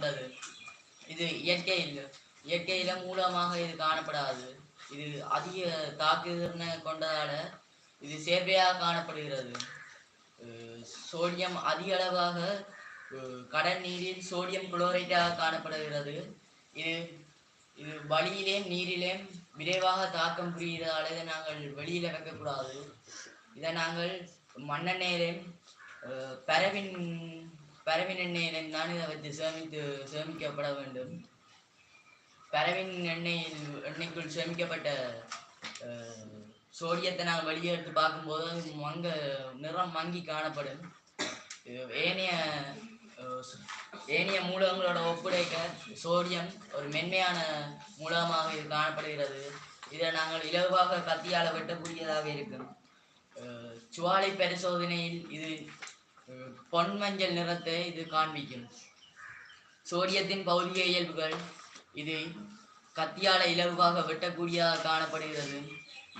கொண்டது இது இயற்கையில் இயற்கையில மூலமாக இது காணப்படாது. இது அதிக தாக்குதிறனை கொண்டதால இது சேர்வையாக காணப்படுகிறது. சோடியம் அதிக அளவாக கடல் நீரில் சோடியம் குளோரைட்டாக காணப்படுகிறது. இது இது வழியிலேயும் நீரிலேயும் விரைவாக தாக்கம் புரிகிறதால இதை நாங்கள் வெளியில் வைக்கக்கூடாது இதை நாங்கள் மண்ணெண்ணெயிலையும் பரவின் பரவின் எண்ணெயில் எண்ணெயிலையும் வைத்து சேமித்து சேமிக்கப்பட வேண்டும். பரவின் எண்ணெயில் எண்ணெய்க்குள் சேமிக்கப்பட்ட அஹ், சோடியத்தை நாங்கள் வெளியே எடுத்து பார்க்கும்போது மங்க நிறம் மங்கி காணப்படும். ஏனைய ஏனைய மூலகங்களோட ஒப்புடைக்க சோடியம் ஒரு மென்மையான மூலகமாக இது காணப்படுகிறது. இதை நாங்கள் இலவாக கத்தியால் வெட்டக்கூடியதாக இருக்கும். அஹ், சுவாலை பரிசோதனையில் இது பொன் மஞ்சள் நிறத்தை இது காண்பிக்கும். சோடியத்தின் பௌதிக இயல்புகள் இது கத்தியால இலவாக வெட்டக்கூடியதாக காணப்படுகிறது.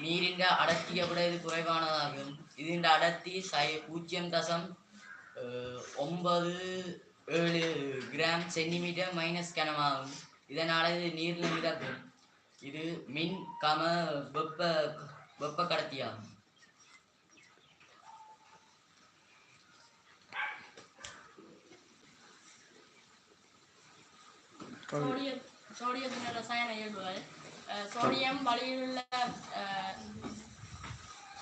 நீரின் அடர்த்தியை விட இது குறைவானதாகும். இதன் அடர்த்தி சை பூஜ்ஜியம் தசம் ஒன்பது ஏழு கிராம் சென்டிமீட்டர் மைனஸ் கனமாகும். இதனால் இது நீரில் மிதக்கும். இது மின் கம வெப்ப வெப்ப கடத்தியாகும். சோடியம் சோடியத்தின் ரசாயன இயல்புகள். சோடியம் வழியிலுள்ள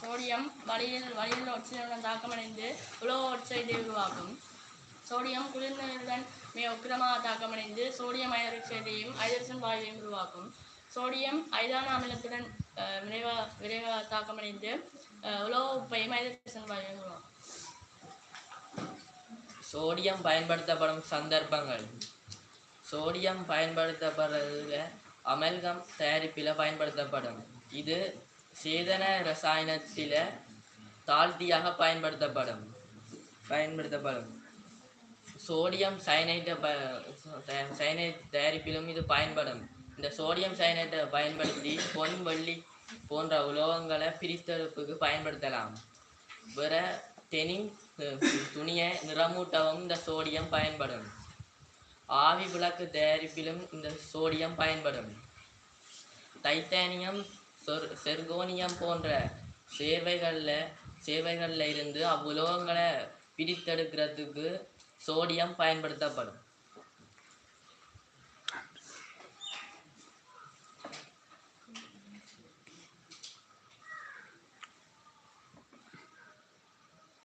சோடியம் வழியில் வழியில் ஆக்சிஜனுடன் தாக்கமடைந்து உலோக ஆக்சைடை உருவாக்கும். சோடியம் குளிர்நீருடன் மிக உக்கிரமாக தாக்கமடைந்து சோடியம் ஹைட்ராக்சைடையும் ஹைட்ரஜன் வாயுவையும் உருவாக்கும். சோடியம் ஐதான அமிலத்துடன் விரைவாக விரைவா விரைவாக தாக்கமடைந்து அஹ், உலோக உப்பையும் ஹைட்ரஜன் வாயுவையும் உருவாக்கும். சோடியம் பயன்படுத்தப்படும் சந்தர்ப்பங்கள். சோடியம் பயன்படுத்தப்படுறதுல அமல்கம் தயாரிப்பில் பயன்படுத்தப்படும். இது சேதன ரசாயனத்தில தாழ்த்தியாக பயன்படுத்தப்படும். பயன்படுத்தப்படும். சோடியம் சயனைட்டை ப சயனைட் தயாரிப்பிலும் இது பயன்படும். இந்த சோடியம் சயனைட்டை பயன்படுத்தி பொன் வெள்ளி போன்ற உலோகங்களை பிரித்தெடுப்புக்கு பயன்படுத்தலாம். வேற தெனி துணியை நிறமூட்டவும் இந்த சோடியம் பயன்படும். ஆவி விளக்கு தயாரிப்பிலும் இந்த சோடியம் பயன்படும். டைட்டானியம் சொர் செர்கோனியம் போன்ற சேவைகளில் சேவைகளில் இருந்து அவ்வுலோகங்களை பிரித்தெடுக்கிறதுக்கு சோடியம் பயன்படுத்தப்படும்.